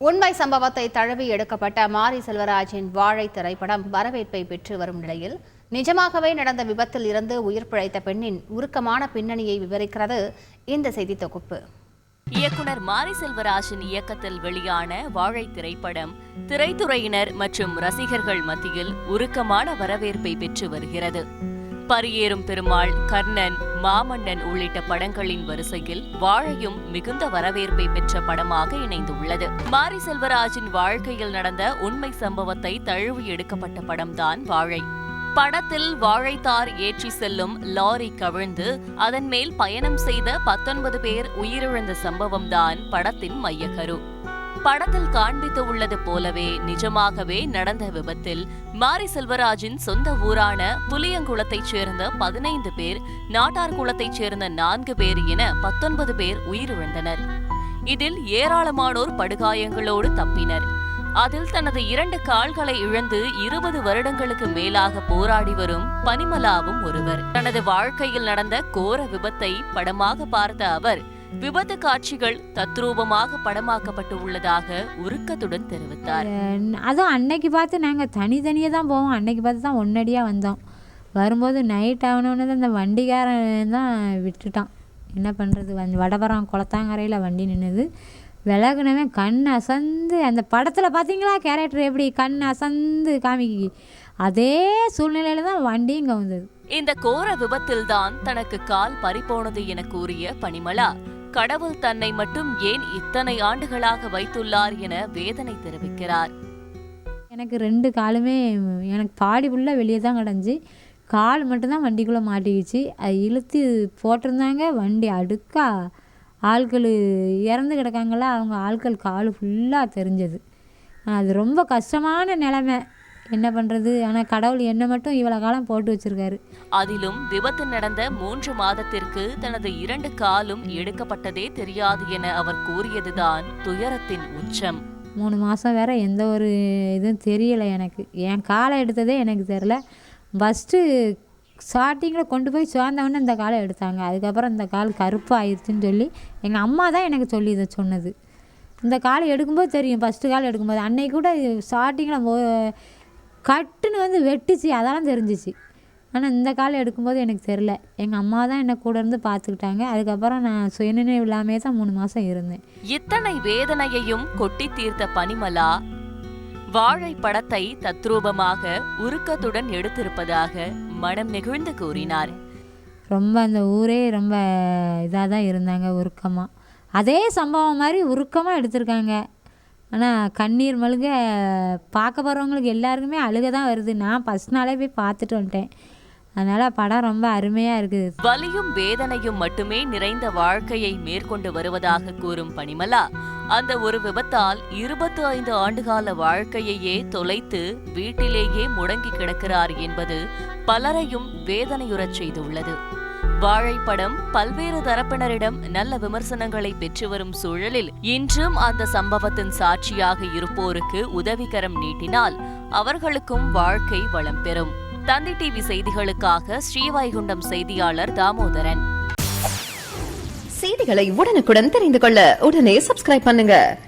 உண்மை சம்பவத்தை தழுவி எடுக்கப்பட்ட மாரி செல்வராஜின் வாழை திரைப்படம் வரவேற்பை பெற்று வரும் நிலையில் நிஜமாகவே நடந்த விபத்தில் இருந்து உயிர் பிழைத்த பெண்ணின் உருக்கமான பின்னணியை விவரிக்கிறது இந்த செய்தி தொகுப்பு. இயக்குனர் மாரி செல்வராஜின் இயக்கத்தில் வெளியான வாழை திரைப்படம் திரைத்துறையினர் மற்றும் ரசிகர்கள் மத்தியில் உருக்கமான வரவேற்பை பெற்று வருகிறது. பரியேறும் பெருமாள் கர்ணன் மாமன்னன் உள்ளிட்ட படங்களின் வரிசையில் வாழையும் மிகுந்த வரவேற்பை பெற்ற படமாக இணைந்துள்ளது. மாரி செல்வராஜின் வாழ்க்கையில் நடந்த உண்மை சம்பவத்தை தழுவி எடுக்கப்பட்ட படம்தான் வாழை. படத்தில் வாழைத்தார் ஏற்றி செல்லும் லாரி கவிழ்ந்து அதன் மேல் பயணம் செய்த பத்தொன்பது பேர் உயிரிழந்த சம்பவம்தான் படத்தின் மையக்கரு. படத்தில் காண்பித்து உள்ளது போலவே நிஜமாகவே நடந்த விபத்தில் மாரி செல்வராஜின் சொந்த ஊரான புலியங்குளத்தைச் சேர்ந்த பதினைந்து பேர் நாட்டார்குளத்தைச் சேர்ந்த நான்கு பேர் என பத்தொன்பது பேர் உயிரிழந்தனர். இதில் ஏராளமானோர் படுகாயங்களோடு தப்பினர். அதில் தனது இரண்டு கால்களை இழந்து இருபது வருடங்களுக்கு மேலாக போராடி வரும் பனிமலாவும் ஒருவர். தனது வாழ்க்கையில் நடந்த கோர விபத்தை படமாக பார்த்த அவர் விபத்து காட்சிகள் தத்ரூபமாக படமாக்கப்பட்டு உள்ளதாக உருக்கத்துடன் தெரிவித்தார். அதுவும் அன்னைக்கு பார்த்து நாங்கள் தனித்தனியாக தான் போவோம். அன்னைக்கு பார்த்து தான் ஒன்னடியாக வந்தோம். வரும்போது நைட் ஆகணுன்னு தான் இந்த வண்டிக்காரன் தான் விட்டுட்டான். என்ன பண்ணுறது வந்து வடபரம் குளத்தாங்கரையில் வண்டி நின்றுது விலகுனவன் கண் அசந்து அந்த படத்தில் பார்த்தீங்களா கேரக்டர் எப்படி? கண் அசந்து காமிக்கி அதே சூழ்நிலையில தான் வண்டியும் இங்கே வந்தது இந்த கோர விபத்தில்தான் தனக்கு கால் பறிபோனது என கூறிய பனிமலா. கடவுள் தன்னை மட்டும் ஏன் இத்தனை ஆண்டுகளாக வைத்துள்ளார் என வேதனை தெரிவிக்கிறார். எனக்கு ரெண்டு காலுமே எனக்கு பாடி ஃபுல்லாக வெளியே தான் கிடஞ்சி கால் மட்டும்தான் வண்டிக்குள்ளே மாட்டிக்கிச்சு. அது இழுத்து போட்டிருந்தாங்க வண்டி அடுக்கா ஆட்கள் இறந்து கிடக்காங்களா அவங்க ஆட்கள் கால் ஃபுல்லாக தெரிஞ்சது. அது ரொம்ப கஷ்டமான நிலமை. என்ன பண்ணுறது ஆனால் கடவுள் என்னை மட்டும் இவ்வளோ காலம் போட்டு வச்சுருக்காரு. அதிலும் விபத்து நடந்த மூன்று மாதத்திற்கு தனது இரண்டு காலும் எடுக்கப்பட்டதே தெரியாது என அவர் கூறியதுதான் துயரத்தின் உச்சம். மூணு மாதம் வேற எந்த ஒரு இதுவும் தெரியலை எனக்கு. என் காலை எடுத்ததே எனக்கு தெரில ஃபஸ்ட்டு ஸ்டார்டிங்கில் கொண்டு போய் சுவாந்தவொடனே இந்த காலை எடுத்தாங்க. அதுக்கப்புறம் இந்த கால் கருப்பு ஆயிடுச்சுன்னு சொல்லி எங்கள் அம்மா தான் எனக்கு சொல்லி இதை சொன்னது. இந்த காலை எடுக்கும்போது தெரியும். ஃபஸ்ட்டு கால் எடுக்கும்போது அன்னைக்கு கூட ஸ்டார்டிங்கில் கட்டுன்னு வந்து வெட்டுச்சு அதெல்லாம் தெரிஞ்சிச்சு. ஆனால் இந்த கால் எடுக்கும்போது எனக்கு தெரில எங்கள் அம்மா தான் என்னை கூட இருந்து பார்த்துக்கிட்டாங்க அதுக்கப்புறம் நான் சுயநினைவு இல்லாமே தான் மூணு மாதம் இருந்தேன். இத்தனை வேதனையையும் கொட்டி தீர்த்த பனிமலா வாழை படத்தை தத்ரூபமாக உருக்கத்துடன் எடுத்திருப்பதாக மனம் நெகிழ்ந்து கூறினார். ரொம்ப அந்த ஊரே ரொம்ப இதாக தான் இருந்தாங்க உருக்கமாக அதே சம்பவம் மாதிரி உருக்கமாக எடுத்திருக்காங்க. ஆனால் கண்ணீர் மல்க பார்க்க போகிறவங்களுக்கு எல்லாருக்குமே அழுக தான் வருது. நான் ஃபஸ்ட் நாளே போய் பார்த்துட்டு வந்துட்டேன். அதனால் படம் ரொம்ப அருமையாக இருக்குது. வலியும் வேதனையும் மட்டுமே நிறைந்த வாழ்க்கையை மேற்கொண்டு வருவதாக கூறும் பனிமலா அந்த ஒரு விபத்தால் இருபத்தி ஐந்து ஆண்டுகால வாழ்க்கையையே தொலைத்து வீட்டிலேயே முடங்கி கிடக்கிறார் என்பது பலரையும் வேதனையுறச் செய்துள்ளது. வாழைப்படம் பல்வேறு தரப்பினரிடம் நல்ல விமர்சனங்களை பெற்று வரும் சூழலில் இன்றும் அந்த சம்பவத்தின் சாட்சியாக இருப்போருக்கு உதவிகரம் நீட்டினால் அவர்களுக்கும் வாழ்க்கை வளம் பெறும். தந்தி டிவி செய்திகளுக்காக ஸ்ரீவைகுண்டம் செய்தியாளர் தாமோதரன். செய்திகளை உடனுக்குடன் தெரிந்து கொள்ள உடனே சப்ஸ்கிரைப் பண்ணுங்க.